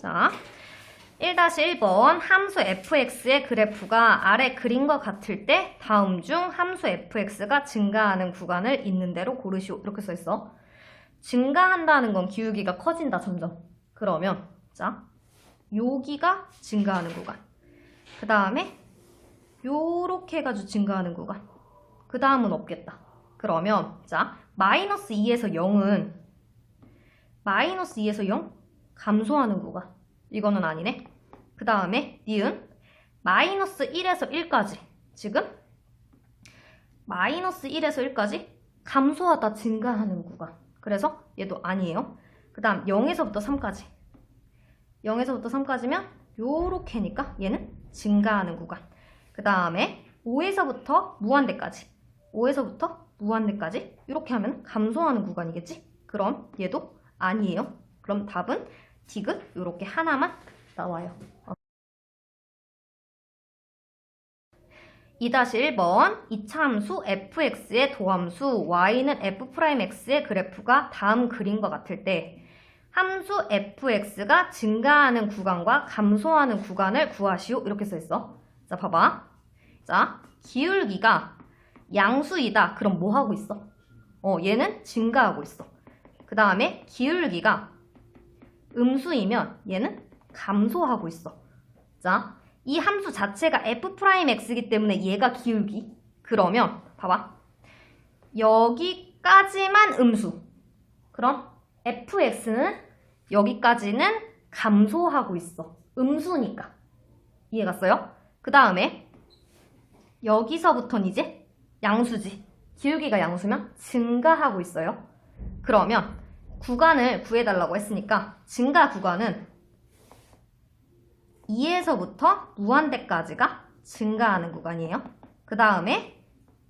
자, 1-1번 함수 fx의 그래프가 아래 그림과 같을 때 다음 중 함수 fx가 증가하는 구간을 있는 대로 고르시오. 이렇게 써 있어. 증가한다는 건 기울기가 커진다 점점. 그러면 자, 여기가 증가하는 구간. 그 다음에 요렇게 해가지고 증가하는 구간. 그 다음은 없겠다. 그러면 자, 마이너스 2에서 0은 마이너스 2에서 0 감소하는 구간. 이거는 아니네. 그 다음에 니은 마이너스 1에서 1까지 지금 마이너스 1에서 1까지 감소하다 증가하는 구간. 그래서 얘도 아니에요. 그 다음 0에서부터 3까지 0에서부터 3까지면 요렇게니까 얘는 증가하는 구간. 그 다음에 5에서부터 무한대까지 5에서부터 무한대까지 이렇게 하면 감소하는 구간이겠지? 그럼 얘도 아니에요. 그럼 답은 디귿? 이렇게 하나만 나와요. 2-1번. 이차함수 fx의 도함수 y는 f'x의 그래프가 다음 그림과 같을 때 함수 fx가 증가하는 구간과 감소하는 구간을 구하시오. 이렇게 써있어. 자 봐봐. 자 기울기가 양수이다. 그럼 뭐 하고 있어? 어 얘는 증가하고 있어. 그 다음에 기울기가 음수이면 얘는 감소하고 있어 자, 이 함수 자체가 f'x이기 때문에 얘가 기울기. 그러면 봐봐. 여기까지만 음수. 그럼 fx는 여기까지는 감소하고 있어. 음수니까. 이해 갔어요? 그 다음에 여기서부터는 이제 양수지. 기울기가 양수면 증가하고 있어요. 그러면 구간을 구해달라고 했으니까 증가 구간은 2에서부터 무한대까지가 증가하는 구간이에요. 그 다음에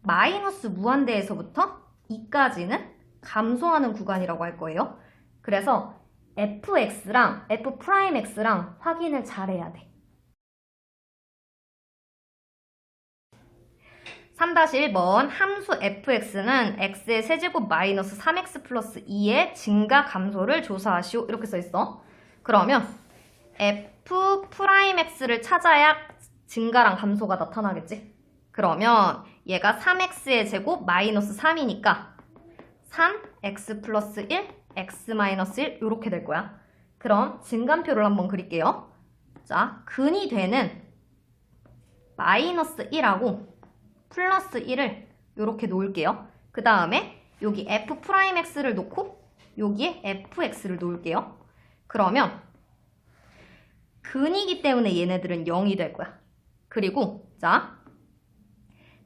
마이너스 무한대에서부터 2까지는 감소하는 구간이라고 할 거예요. 그래서 fx랑 f'x랑 확인을 잘해야 돼. 3-1번 함수 fx는 x의 세제곱 마이너스 3x 플러스 2의 증가 감소를 조사하시오. 이렇게 써있어. 그러면 f 프라임 x를 찾아야 증가랑 감소가 나타나겠지? 그러면 얘가 3x의 제곱 마이너스 3이니까 3x 플러스 1, x 마이너스 1 이렇게 될 거야. 그럼 증감표를 한번 그릴게요. 자, 근이 되는 마이너스 1하고 플러스 1을 이렇게 놓을게요. 그 다음에 여기 f 프라임 x를 놓고 여기에 fx를 놓을게요. 그러면 근이기 때문에 얘네들은 0이 될 거야. 그리고 자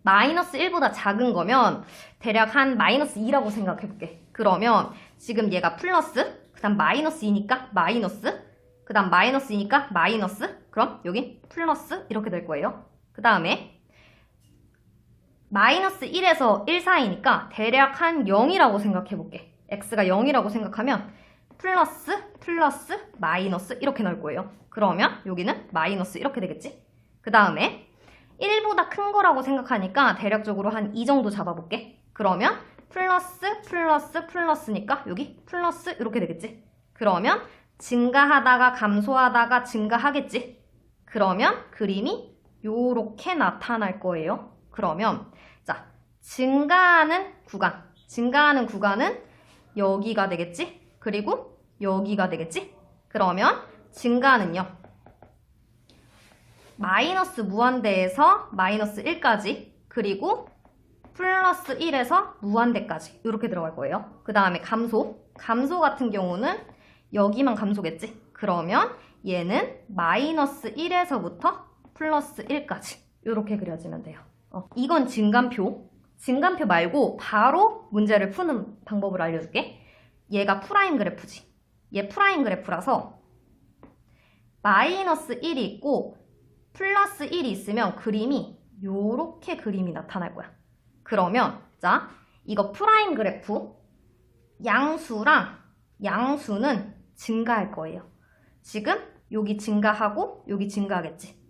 마이너스 1보다 작은 거면 대략 한 마이너스 2라고 생각해 볼게. 그러면 지금 얘가 플러스 그 다음 마이너스 2니까 마이너스 그 다음 마이너스 2니까 마이너스 그럼 여기 플러스 이렇게 될 거예요. 그 다음에 마이너스 1에서 1 사이니까 대략 한 0이라고 생각해 볼게. x가 0이라고 생각하면 플러스 플러스 마이너스 이렇게 나올 거예요. 그러면 여기는 마이너스 이렇게 되겠지? 그 다음에 1보다 큰 거라고 생각하니까 대략적으로 한이 정도 잡아볼게. 그러면 플러스 플러스 플러스니까 여기 플러스 이렇게 되겠지? 그러면 증가하다가 감소하다가 증가하겠지? 그러면 그림이 요렇게 나타날 거예요. 그러면 자 증가하는 구간 증가하는 구간은 여기가 되겠지? 그리고 여기가 되겠지? 그러면 증가는요. 마이너스 무한대에서 마이너스 1까지 그리고 플러스 1에서 무한대까지 이렇게 들어갈 거예요. 그 다음에 감소. 감소 같은 경우는 여기만 감소겠지? 그러면 얘는 마이너스 1에서부터 플러스 1까지 이렇게 그려지면 돼요. 어, 이건 증감표. 증감표 말고 바로 문제를 푸는 방법을 알려줄게. 얘가 프라임 그래프지. 얘 프라임 그래프라서 마이너스 1이 있고 플러스 1이 있으면 그림이 요렇게 그림이 나타날 거야. 그러면 자 이거 프라임 그래프 양수랑 양수는 증가할 거예요. 지금 여기 증가하고 여기 증가하겠지.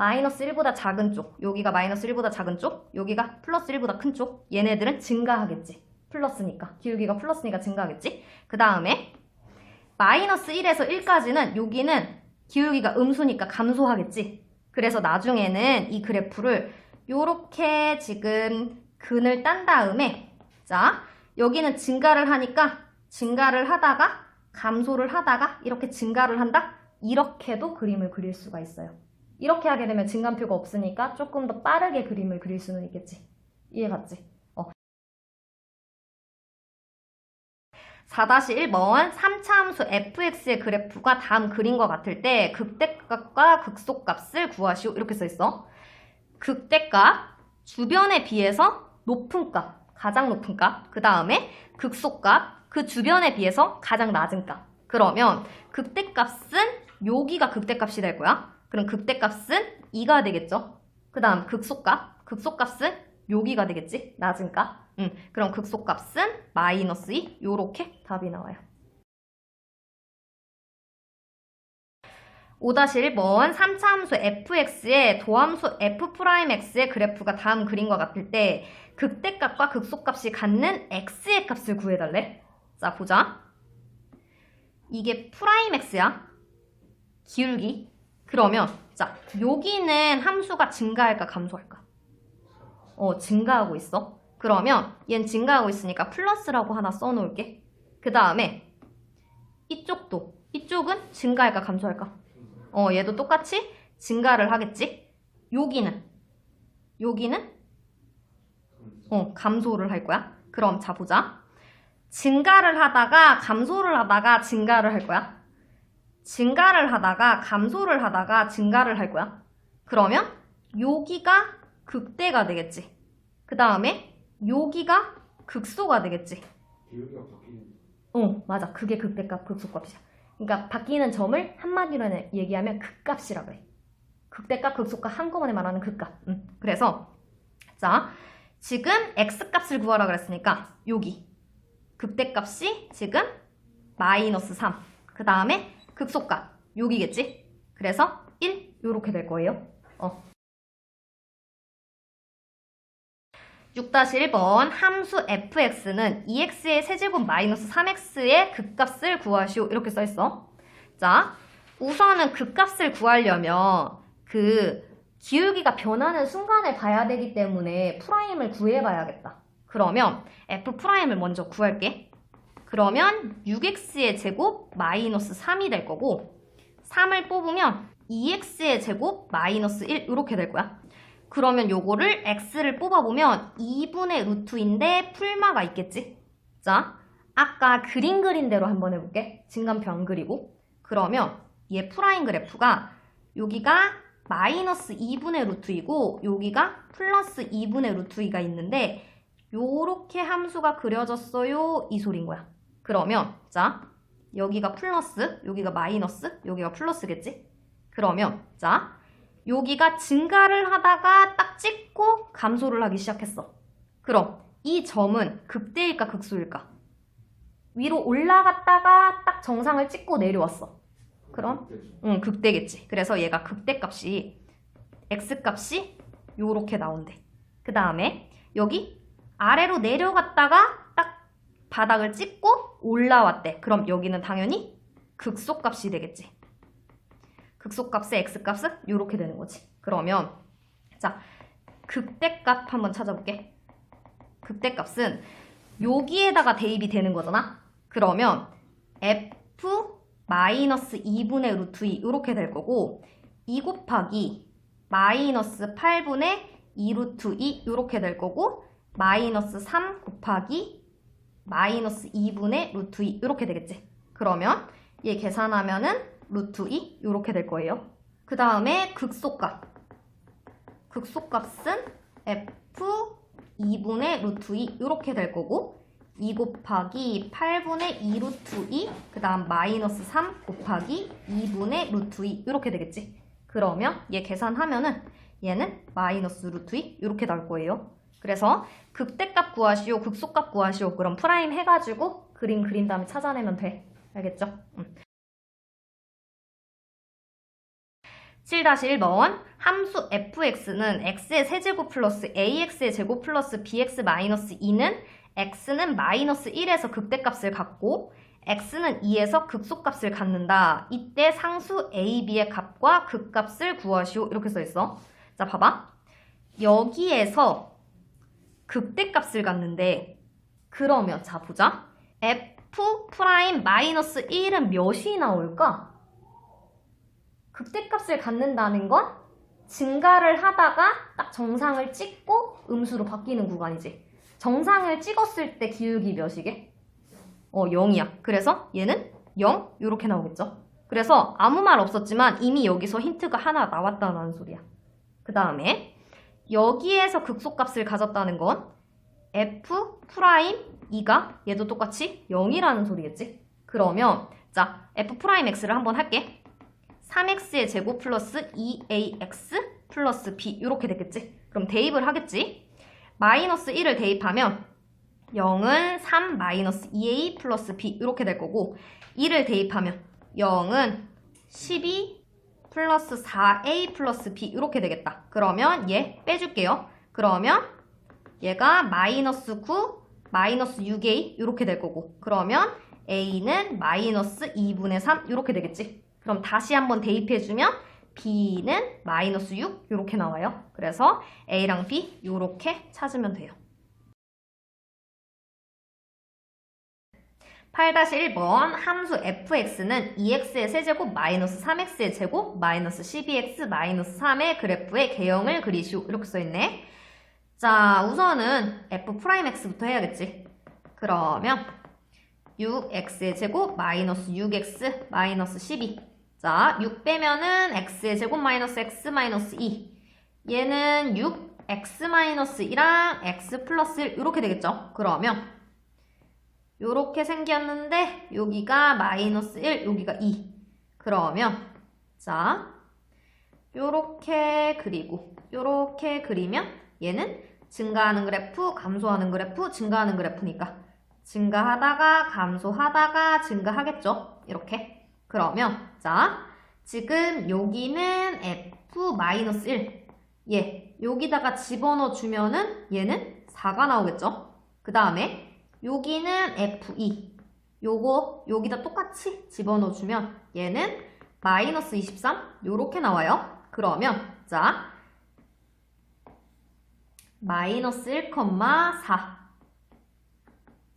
마이너스 1보다 작은 쪽, 여기가 마이너스 1보다 작은 쪽, 여기가 플러스 1보다 큰 쪽, 얘네들은 증가하겠지. 플러스니까. 기울기가 플러스니까 증가하겠지. 그 다음에 마이너스 1에서 1까지는 여기는 기울기가 음수니까 감소하겠지. 그래서 나중에는 이 그래프를 요렇게 지금 근을 딴 다음에 자 여기는 증가를 하니까 증가를 하다가 감소를 하다가 이렇게 증가를 한다? 이렇게도 그림을 그릴 수가 있어요. 이렇게 하게 되면 증간표가 없으니까 조금 더 빠르게 그림을 그릴 수는 있겠지. 이해갔지? 어. 4-1번 3차 함수 fx의 그래프가 다음 그림과 같을 때 극대값과 극소값을 구하시오. 이렇게 써 있어. 극대값 주변에 비해서 높은 값, 가장 높은 값. 그 다음에 극소값 그 주변에 비해서 가장 낮은 값. 그러면 극대값은 여기가 극대값이 될 거야. 그럼 극대값은 2가 되겠죠. 그 다음 극소값, 극소값은 여기가 되겠지. 낮은 값. 음, 그럼 극소값은 마이너스 2 요렇게 답이 나와요. 5-1번 3차 함수 fx의 도함수 f'x의 그래프가 다음 그림과 같을 때 극대값과 극소값이 갖는 x의 값을 구해달래. 자, 보자. 이게 프라임 x야. 기울기. 그러면 자, 여기는 함수가 증가할까 감소할까? 어, 증가하고 있어. 그러면 얘는 증가하고 있으니까 플러스라고 하나 써놓을게. 그 다음에 이쪽도 이쪽은 증가할까 감소할까? 어, 얘도 똑같이 증가를 하겠지. 여기는 여기는 어, 감소를 할 거야. 그럼 자 보자. 증가를 하다가 감소를 하다가 증가를 할 거야. 증가를 하다가 감소를 하다가 증가를 할 거야. 그러면 여기가 극대가 되겠지. 그 다음에 여기가 극소가 되겠지. 기울기가 바뀌는 어, 맞아. 그게 극대값, 극소값이야. 그러니까 바뀌는 점을 한마디로 얘기하면 극값이라 그래. 극대값, 극소값 한꺼번에 말하는 극값. 음. 그래서 자, 지금 x값을 구하라 그랬으니까 여기 극대값이 지금 마이너스 3. 그 다음에 극소값 여기겠지? 그래서 1 요렇게 될 거예요. 어. 6-1번 함수 fx는 2x의 세제곱 마이너스 3x의 극값을 구하시오. 이렇게 써있어. 자, 우선은 극값을 구하려면 그 기울기가 변하는 순간을 봐야 되기 때문에 프라임을 구해봐야겠다. 그러면 f 프라임을 먼저 구할게. 그러면 6x의 제곱 마이너스 3이 될 거고 3을 뽑으면 2x의 제곱 마이너스 1 이렇게 될 거야. 그러면 요거를 x를 뽑아보면 2분의 루트인데 풀마가 있겠지? 자, 아까 그림 그린 대로 한번 해볼게. 안 그리고. 그러면 얘 프라임 그래프가 여기가 마이너스 2분의 루트이고 여기가 플러스 2분의 루트 2가 있는데 요렇게 함수가 그려졌어요. 이 소린 거야. 그러면 자, 여기가 플러스, 여기가 마이너스, 여기가 플러스겠지? 그러면 자, 여기가 증가를 하다가 딱 찍고 감소를 하기 시작했어. 그럼 이 점은 극대일까 극소일까? 위로 올라갔다가 딱 정상을 찍고 내려왔어. 그럼. 응, 극대겠지. 그래서 얘가 극대값이 x값이 요렇게 나온대. 그 다음에 여기 아래로 내려갔다가 딱 바닥을 찍고 올라왔대. 그럼 여기는 당연히 극소값이 되겠지. 극소값의 x값은 요렇게 되는 거지. 그러면 자 극대값 한번 찾아볼게. 극대값은 여기에다가 대입이 되는 거잖아. 그러면 f 마이너스 2분의 루트 2 이렇게 될 거고 2 곱하기 마이너스 8분의 2 루트 2 이렇게 될 거고 마이너스 3 곱하기 마이너스 2분의 루트 2 이렇게 되겠지. 그러면 얘 계산하면은 루트 2 이렇게 될 거예요. 그 다음에 극소값. 극소값은 f 2분의 루트 2 이렇게 될 거고 2 곱하기 8분의 2 루트 2, 그 다음 마이너스 3 곱하기 2분의 루트 2 이렇게 되겠지. 그러면 얘 계산하면은 얘는 마이너스 루트 2 이렇게 나올 거예요. 그래서 극대값 구하시오, 극소값 구하시오. 그럼 프라임 해가지고 그림 그린 다음에 찾아내면 돼. 알겠죠? 음. 7-1번 함수 fx는 x의 세제곱 플러스 ax의 제곱 플러스 bx 마이너스 2는 x는 마이너스 1에서 극대값을 갖고 x는 2에서 극소값을 갖는다. 이때 상수 a, b의 값과 극값을 구하시오. 이렇게 써 있어. 자, 봐봐. 여기에서 극대값을 갖는데 그러면 자 보자. f 프라임 마이너스 1은 몇이 나올까? 극대값을 갖는다는 건 증가를 하다가 딱 정상을 찍고 음수로 바뀌는 구간이지. 정상을 찍었을 때 기울기 몇이게? 어, 0이야. 그래서 얘는 0? 이렇게 나오겠죠. 그래서 아무 말 없었지만 이미 여기서 힌트가 하나 나왔다는 소리야. 그 다음에 여기에서 극소값을 가졌다는 건 f 프라임 2가 얘도 똑같이 0이라는 소리겠지? 그러면 자 f 프라임 x를 한번 할게. 3x의 제곱 플러스 2ax 플러스 b 이렇게 되겠지? 그럼 대입을 하겠지? 마이너스 1을 대입하면 0은 3 마이너스 2a 플러스 b 이렇게 될 거고 2를 대입하면 0은 12 플러스 4a 플러스 b 이렇게 되겠다. 그러면 얘 빼줄게요. 그러면 얘가 마이너스 9 마이너스 6a 이렇게 될 거고 그러면 a는 마이너스 2분의 3 이렇게 되겠지. 그럼 다시 한번 대입해주면 b는 마이너스 6 이렇게 나와요. 그래서 a랑 b 이렇게 찾으면 돼요. 8-1번 함수 fx는 2x의 세제곱 마이너스 3x의 제곱 마이너스 12x 마이너스 3의 그래프의 개형을 그리시오. 이렇게 써있네. 자 우선은 f 프라임 x부터 해야겠지? 그러면 6x의 제곱 마이너스 6x 마이너스 12 자 6 빼면은 x의 제곱 마이너스 x 마이너스 2 얘는 6x 마이너스 2랑 x 플러스 1 이렇게 되겠죠? 그러면 요렇게 생겼는데 여기가 마이너스 1, 여기가 2. 그러면 자 요렇게 그리고 요렇게 그리면 얘는 증가하는 그래프, 감소하는 그래프, 증가하는 그래프니까 증가하다가 감소하다가 증가하겠죠. 이렇게. 그러면 자 지금 여기는 f 마이너스 1. 얘 여기다가 집어넣어 주면은 얘는 4가 나오겠죠. 그 다음에 여기는 F2. 요거 여기다 똑같이 집어넣어주면 얘는 마이너스 23 요렇게 나와요. 그러면 자 마이너스 1,4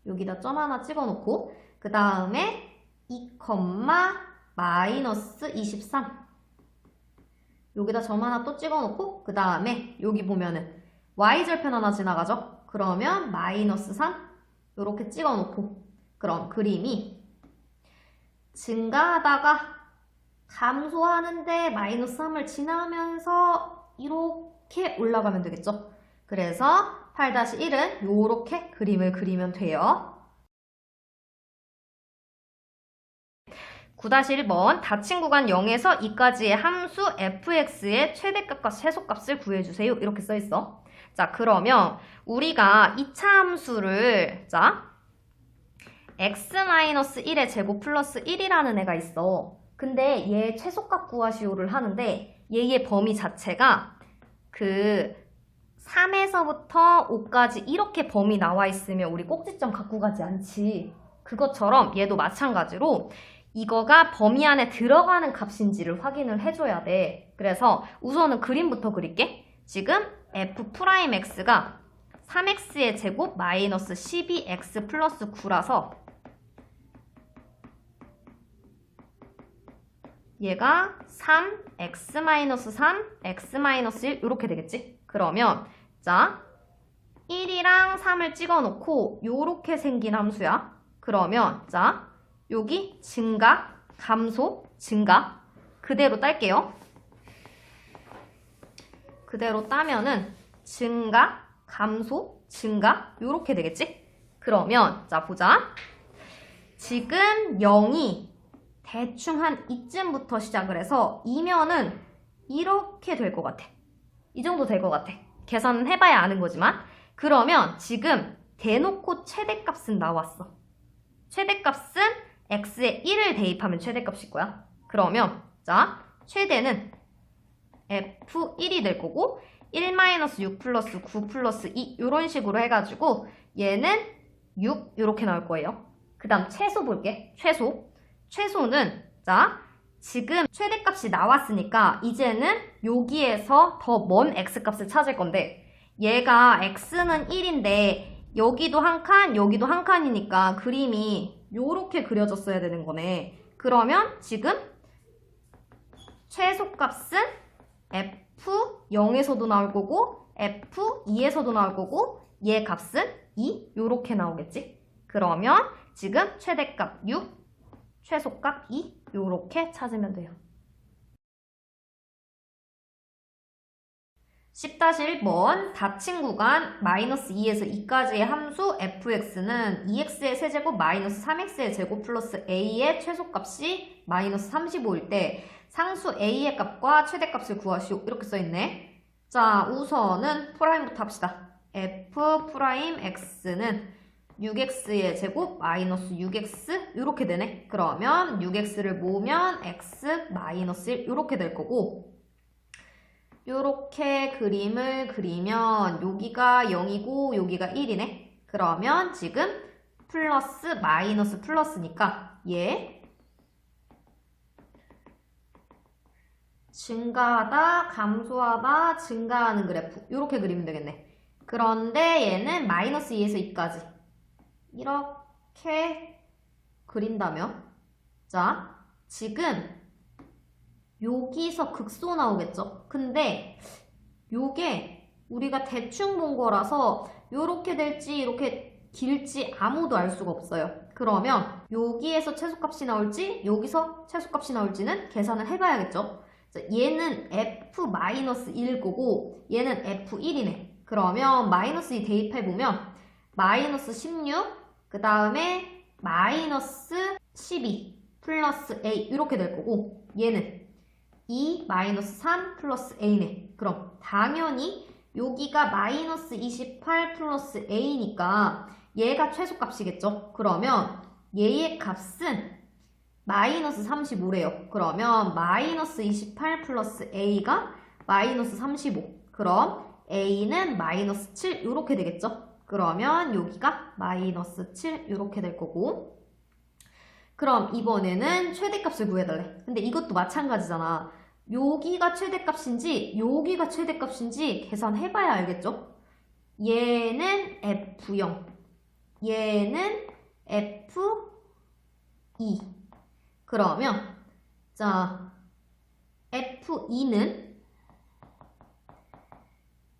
여기다 점 하나 찍어놓고 그 다음에 2, 마이너스 23 여기다 점 하나 또 찍어놓고 그 다음에 여기 보면은 y절편 하나 지나가죠? 그러면 마이너스 3 이렇게 찍어 놓고 그럼 그림이 증가하다가 감소하는데 마이너스 3을 지나면서 이렇게 올라가면 되겠죠. 그래서 8-1은 이렇게 그림을 그리면 돼요. 9-1번 닫힌 구간 0에서 2까지의 함수 fx의 최대값과 최소값을 구해주세요. 이렇게 써있어. 자 그러면 우리가 2차 함수를 자 x-1의 제곱 플러스 1이라는 애가 있어. 근데 얘 최소값 구하시오를 하는데 얘의 범위 자체가 그 3에서부터 5까지 이렇게 범위 나와 있으면 우리 꼭지점 갖고 가지 않지. 그것처럼 얘도 마찬가지로 이거가 범위 안에 들어가는 값인지를 확인을 해줘야 돼. 그래서 우선은 그림부터 그릴게. 지금 f'x가 3x의 제곱 마이너스 12x 플러스 9라서 얘가 3x 마이너스 3, x 마이너스 1 이렇게 되겠지? 그러면 자 1이랑 3을 찍어놓고 요렇게 생긴 함수야. 그러면 자 여기 증가, 감소, 증가 그대로 딸게요. 그대로 따면은 증가, 감소, 증가 요렇게 되겠지? 그러면 자 보자. 지금 0이 대충 한 이쯤부터 시작을 해서 2면은 이렇게 될 것 같아. 이 정도 될 것 같아. 계산은 해봐야 아는 거지만 그러면 지금 대놓고 최대값은 나왔어. 최대값은 x에 1을 대입하면 최대값일 거야. 그러면 자 최대는 f1이 될 거고 1-6 플러스 9 플러스 2 이런 식으로 해가지고 얘는 6 이렇게 나올 거예요. 그 다음 최소 볼게. 최소. 최소는, 자, 지금 최대값이 나왔으니까 이제는 여기에서 더 먼 x값을 찾을 건데 얘가 x는 1인데 여기도 한 칸, 여기도 한 칸이니까 그림이 요렇게 그려졌어야 되는 거네. 그러면 지금 최소값은 f0에서도 나올 거고 f2에서도 나올 거고 얘 값은 2 요렇게 나오겠지. 그러면 지금 최대값 6, 최소값 2 요렇게 찾으면 돼요. 10-1번 닫힌 구간 마이너스 2에서 2까지의 함수 fx는 2x의 세제곱 마이너스 3x의 제곱 플러스 a의 최소값이 마이너스 35일 때 상수 a의 값과 최대값을 구하시오. 이렇게 써있네. 자 우선은 프라임부터 합시다. F 프라임 x는 6x의 제곱 마이너스 6x 이렇게 되네. 그러면 6x를 모으면 x 마이너스 1 이렇게 될 거고 요렇게 그림을 그리면 여기가 0이고 여기가 1이네. 그러면 지금 플러스 마이너스 플러스니까 얘 증가하다 감소하다 증가하는 그래프 요렇게 그리면 되겠네. 그런데 얘는 마이너스 2에서 2까지 이렇게 그린다면 자 지금 여기서 극소 나오겠죠? 근데 요게 우리가 대충 본 거라서 요렇게 될지 이렇게 길지 아무도 알 수가 없어요. 그러면 여기에서 최소값이 나올지 여기서 최소값이 나올지는 계산을 해봐야겠죠? 자, 얘는 f-1일 거고 얘는 f1이네. 그러면 마이너스 2 대입해보면 마이너스 16, 그 다음에 마이너스 12 플러스 a 이렇게 될 거고 얘는 2 마이너스 3 플러스 a네. 그럼 당연히 여기가 마이너스 28 플러스 a니까 얘가 최소값이겠죠? 그러면 얘의 값은 마이너스 35래요. 그러면 마이너스 28 플러스 a가 마이너스 35. 그럼 a는 마이너스 7 이렇게 되겠죠? 그러면 여기가 마이너스 7 이렇게 될 거고 그럼 이번에는 최대값을 구해달래. 근데 이것도 마찬가지잖아. 여기가 최대값인지 여기가 최대값인지 계산해봐야 알겠죠? 얘는 F0, 얘는 F2. 그러면 자 F2는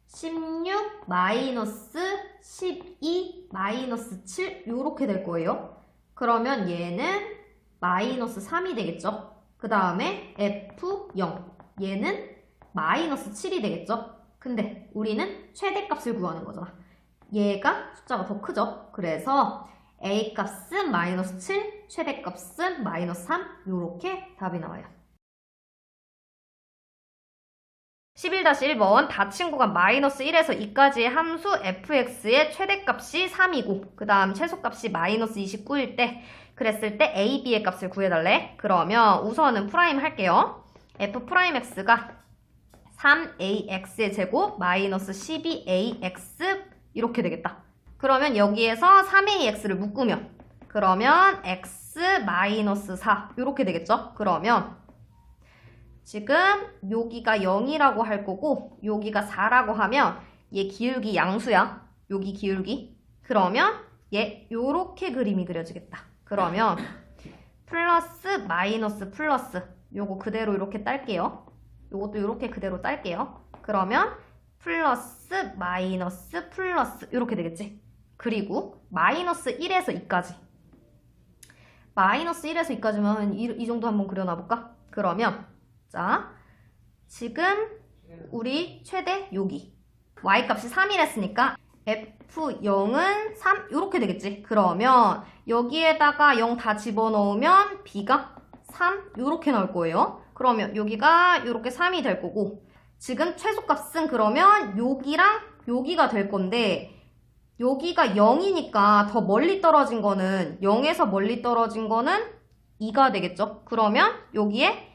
16 마이너스 12 마이너스 7 이렇게 될 거예요. 그러면 얘는 마이너스 3이 되겠죠? 그 다음에 F0 얘는 마이너스 7이 되겠죠? 근데 우리는 최대값을 구하는 거잖아. 얘가 숫자가 더 크죠? 그래서 A값은 마이너스 7, 최대값은 마이너스 3 이렇게 답이 나와요. 11-1번 닫힌 구간 마이너스 1에서 2까지의 함수 fx의 최대값이 3이고 그 다음 최소값이 마이너스 29일 때 그랬을 때 a, b의 값을 구해달래? 그러면 우선은 프라임 할게요. f 프라임 x가 3ax의 제곱 마이너스 12ax 이렇게 되겠다. 그러면 여기에서 3ax를 묶으면 그러면 x 마이너스 4 이렇게 되겠죠 그러면 지금 여기가 0이라고 할 거고 여기가 4라고 하면 얘 기울기 양수야. 여기 기울기. 그러면 얘 요렇게 그림이 그려지겠다. 그러면 플러스 마이너스 플러스 요거 그대로 이렇게 딸게요. 요것도 이렇게 그대로 딸게요. 그러면 플러스 마이너스 플러스 이렇게 되겠지. 그리고 마이너스 1에서 2까지 마이너스 1에서 2까지면 이, 이 정도 한번 그려놔볼까? 그러면 자, 지금 우리 최대 여기 y값이 3이랬으니까 f0은 3 이렇게 되겠지. 그러면 여기에다가 0 다 집어넣으면 b가 3 이렇게 나올 거예요. 그러면 여기가 이렇게 3이 될 거고 지금 최소값은 그러면 여기랑 여기가 될 건데 여기가 0이니까 더 멀리 떨어진 거는 0에서 멀리 떨어진 거는 2가 되겠죠. 그러면 여기에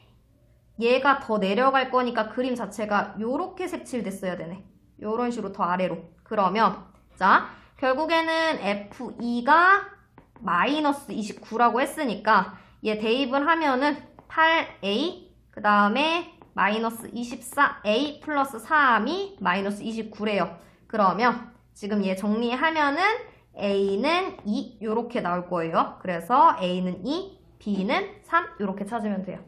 얘가 더 내려갈 거니까 그림 자체가 요렇게 색칠됐어야 되네. 요런 식으로 더 아래로. 그러면 자 결국에는 F2가 마이너스 29라고 했으니까 얘 대입을 하면은 8a 그 다음에 마이너스 24a 플러스 3이 마이너스 29래요. 그러면 지금 얘 정리하면은 a는 2 이렇게 나올 거예요. 그래서 a는 2, b는 3 이렇게 찾으면 돼요.